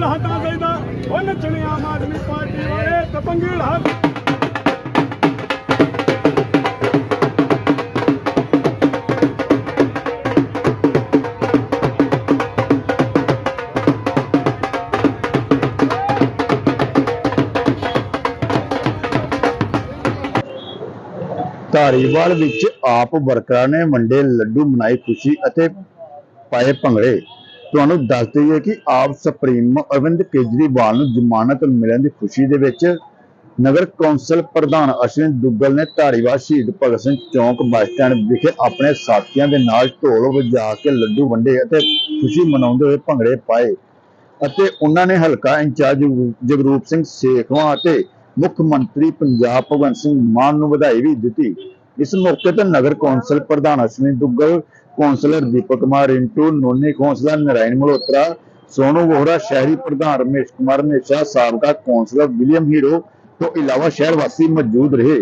ਤਪੰਗੀਲ ਹਟਾ ਦੇਦਾ ਉਹ ਨੱਚਣੇ ਆਮ ਆਦਮੀ ਪਾਰਟੀ ਵਾਲੇ ਤਪੰਗੀਲ ਹਟ ਧਾਰੀਵਾਲ ਵਿੱਚ ਆਪ ਵਰਕਰਾਂ ਨੇ ਵੰਡੇ ਲੱਡੂ ਮਨਾਈ ਖੁਸ਼ੀ ਅਤੇ ਪਾਏ ਭੰਗੜੇ। ਤੁਹਾਨੂੰ ਦੱਸ ਦਈਏ ਕਿ ਆਪ ਸੁਪਰੀਮੋ ਅਰਵਿੰਦ ਕੇਜਰੀਵਾਲ ਨੂੰ ਜ਼ਮਾਨਤ ਮਿਲਣ ਦੀ ਖੁਸ਼ੀ ਦੇ ਵਿੱਚ ਨਗਰ ਕੌਂਸਲ ਪ੍ਰਧਾਨ ਅਸ਼ਵਿਨ ਦੁੱਗਲ ਨੇ ਧਾਰੀਵਾਲ ਸ਼ਹੀਦ ਭਗਤ ਸਿੰਘ ਚੌਂਕ ਬੱਸ ਸਟੈਂਡ ਵਿਖੇ ਆਪਣੇ ਸਾਥੀਆਂ ਦੇ ਨਾਲ ਢੋਲ ਵਜਾ ਕੇ ਲੱਡੂ ਵੰਡੇ ਅਤੇ ਖੁਸ਼ੀ ਮਨਾਉਂਦੇ ਹੋਏ ਭੰਗੜੇ ਪਾਏ ਅਤੇ ਉਹਨਾਂ ਨੇ ਹਲਕਾ ਇੰਚਾਰਜ ਜਗਰੂਪ ਸਿੰਘ ਸੇਖਵਾਂ ਅਤੇ ਮੁੱਖ ਮੰਤਰੀ ਪੰਜਾਬ ਭਗਵੰਤ ਸਿੰਘ ਮਾਨ ਨੂੰ ਵਧਾਈ ਵੀ ਦਿੱਤੀ। ਇਸ ਮੌਕੇ ਤੇ ਨਗਰ ਕੌਂਸਲ ਪ੍ਰਧਾਨ ਅਸ਼ਵਨੀ ਦੁੱਗਲ ਕੌਂਸਲਰ ਦੀਪਕ ਕੁਮਾਰ ਇੰਟੂ ਨੋਨੀ ਕੌਂਸਲਰ ਨਰਾਇਣ ਮਲਹੋਤਰਾ, ਸੋਨੂ ਵੋਹਰਾ, ਸ਼ਹਿਰੀ ਪ੍ਰਧਾਨ ਰਮੇਸ਼ ਕੁਮਾਰ ਮੇਸ਼ਾ ਸਾਬਕਾ ਕੌਂਸਲਰ ਵਿਲੀਅਮ ਹੀਰੋ ਤੋਂ ਇਲਾਵਾ ਸ਼ਹਿਰ ਵਾਸੀ ਮੌਜੂਦ ਰਹੇ।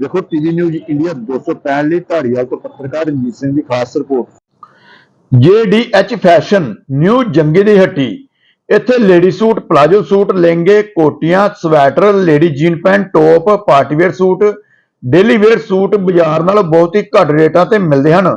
ਦੇਖੋ ਟੀਵੀ ਨਿਊਜ਼ ਇੰਡੀਆ 265 ਲਈ ਧਾਰੀਵਾਲ ਤੋਂ ਪੱਤਰਕਾਰ ਰਣਜੀਤ ਸਿੰਘ ਦੀ ਖਾਸ ਰਿਪੋਰਟ। JDH ਫੈਸ਼ਨ ਨਿਊ ਜੰਗੀ ਦੀ ਹੱਟੀ। ਇੱਥੇ ਲੇਡੀ ਸੂਟ, ਪਲਾਜੋ ਸੂਟ, ਲਹਿੰਗੇ, ਕੋਟੀਆਂ, sweater, lady jean pant, top party wear suit, daily wear suit ਬਾਜ਼ਾਰ ਨਾਲੋਂ ਬਹੁਤ ਹੀ ਘੱਟ ਰੇਟਾਂ ਤੇ ਮਿਲਦੇ ਹਨ।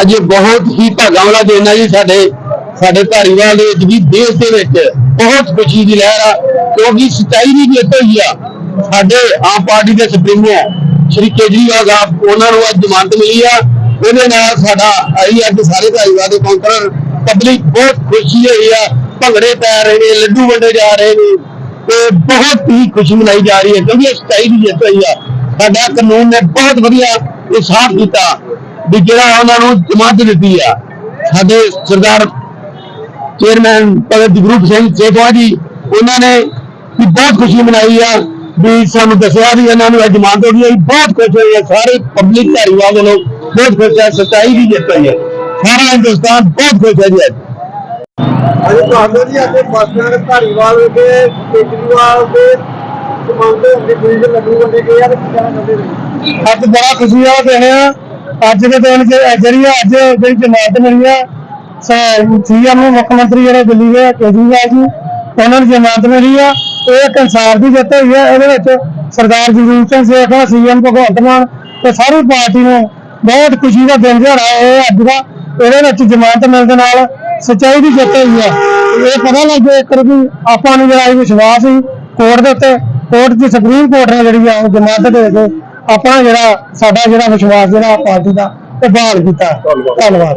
ਅੱਜ ਬਹੁਤ ਹੀ ਭਾਗਾਂ ਵਾਲਾ ਦਿਨ ਹੈ ਜੀ ਸਾਡੇ ਸਾਡੇ ਧਾਰੀਵਾਲ ਦੇ ਵਿੱਚ ਵੀ ਦੇਸ਼ ਦੇ ਵਿੱਚ ਬਹੁਤ ਖੁਸ਼ੀ ਦੀ ਲਹਿਰ ਆ, ਕਿਉਂਕਿ ਸਚਾਈ ਦੀ ਜਿੱਤ ਹੋਈ ਆ। ਸਾਡੇ ਆਮ ਪਾਰਟੀ ਦੇ ਸੁਪਰੀਮੋ ਸ਼੍ਰੀ ਕੇਜਰੀਵਾਲ ਸਾਹਿਬ, ਉਹਨਾਂ ਨੂੰ ਅੱਜ ਜ਼ਮਾਨਤ ਮਿਲੀ ਆ। ਉਹਦੇ ਨਾਲ ਸਾਡਾ ਅਸੀਂ ਅੱਜ ਸਾਰੇ ਧਾਰੀਵਾਲ ਦੇ ਕਾਉਂਟਰ ਪਬਲਿਕ ਬਹੁਤ ਖੁਸ਼ੀ ਹੋਈ ਆ। ਭੰਗੜੇ ਪੈ ਰਹੇ ਨੇ, ਲੱਡੂ ਵੰਡੇ ਜਾ ਰਹੇ ਨੇ ਤੇ ਬਹੁਤ ਹੀ ਖੁਸ਼ੀ ਮਨਾਈ ਜਾ ਰਹੀ ਹੈ, ਕਿਉਂਕਿ ਇਹ ਸਚਾਈ ਦੀ ਜਿੱਤ ਹੋਈ ਆ। ਸਾਡਾ ਕਾਨੂੰਨ ਨੇ ਬਹੁਤ ਵਧੀਆ ਇਨਸਾਫ ਕੀਤਾ ਵੀ ਜਿਹੜਾ ਉਹਨਾਂ ਨੂੰ ਜ਼ਮਾਨਤ ਦਿੱਤੀ ਆ। ਸਾਡੇ ਸਰਦਾਰ ਚੇਅਰਮੈਨ ਭਗਤ ਜਗਰੂਪ ਸਿੰਘ ਸੇਖਵਾ ਜੀ, ਉਹਨਾਂ ਨੇ ਵੀ ਬਹੁਤ ਖੁਸ਼ੀ ਮਨਾਈ ਆ ਵੀ ਸਾਨੂੰ ਦੱਸਿਆ ਵੀ ਇਹਨਾਂ ਨੂੰ ਜ਼ਮਾਨਤ ਹੋ ਗਈ ਬਹੁਤ ਖੁਸ਼ ਹੋਏ ਆ। ਸਾਰੇ ਪਬਲਿਕ ਧਾਰੀਵਾਲ ਦੇ ਲੋਕ ਬਹੁਤ ਖੁਸ਼ ਹੈ ਸੱਚਾਈ ਦੀ ਜਿੱਤ ਹੋਈ ਹੈ ਸਾਰਾ ਹਿੰਦੁਸਤਾਨ ਬਹੁਤ ਖੁਸ਼ ਹੈ ਜੀ ਅੱਜ। ਤੁਹਾਨੂੰ ਜੀ ਅੱਜ ਬੱਸ ਧਾਰੀਵਾਲ ਵਿਖੇ ਕੇਜਰੀਵਾਲ ਦੇ ਕਮਾਂਡੇ ਹੁੰਦੇ ਕੋਈ ਲੱਡੂ ਵੰਡੇ ਗਏ ਯਾਰ ਕੀ ਕਹਿਣਾ ਚਾਹੁੰਦੇ ਅੱਜ ਬੜਾ ਖੁਸ਼ੀ ਵਾਲਾ ਦਿਨ ਆ। ਅੱਜ ਦੇ ਦਿਨ ਜਿਹੜੀ ਆ ਅੱਜ ਜਿਹੜੀ ਜਮਾਨਤ ਮਿਲੀ ਆ ਸੀਐਮ ਮੁੱਖ ਮੰਤਰੀ ਜਿਹੜੇ ਦਿੱਲੀ ਦੇ ਕੇਜਰੀਵਾਲ ਜੀ, ਉਹਨਾਂ ਨੂੰ ਜਮਾਨਤ ਮਿਲੀ ਆ। ਇਹ ਇੱਕ ਇਨਸਾਫ ਦੀ ਜਿੱਤ ਹੋਈ ਆ। ਇਹਦੇ ਵਿੱਚ ਸਰਦਾਰ ਜਗਰੂਪ ਸਿੰਘ ਸੇਖ ਸੇਖਾ ਸੀਐਮ ਭਗਵੰਤ ਮਾਨ ਤੇ ਸਾਰੀ ਪਾਰਟੀ ਨੂੰ ਬਹੁਤ ਖੁਸ਼ੀ ਦਾ ਦਿਨ ਦਿਹਾੜਾ ਇਹ ਅੱਜ ਦਾ। ਇਹਦੇ ਵਿੱਚ ਜਮਾਨਤ ਮਿਲਣ ਦੇ ਨਾਲ ਸੱਚਾਈ ਦੀ ਜਿੱਤ ਹੋਈ ਆ। ਇਹ ਪਤਾ ਲੱਗੇ ਇੱਕ ਵੀ ਆਪਾਂ ਨੂੰ ਜਿਹੜਾ ਇਹ ਵਿਸ਼ਵਾਸ ਸੀ, ਕੋਰਟ ਦੇ ਉੱਤੇ, ਕੋਰਟ ਦੀ ਸੁਪਰੀਮ ਕੋਰਟ ਨੇ ਜਿਹੜੀ ਆ, ਉਹ ਜਮਾਨਤ ਦੇ ਕੇ ਆਪਣਾ ਜਿਹੜਾ ਸਾਡਾ ਜਿਹੜਾ ਵਿਸ਼ਵਾਸ ਜਿਹੜਾ ਪਾਰਟੀ ਦਾ ਉਹ ਬਹਾਲ ਕੀਤਾ। ਧੰਨਵਾਦ।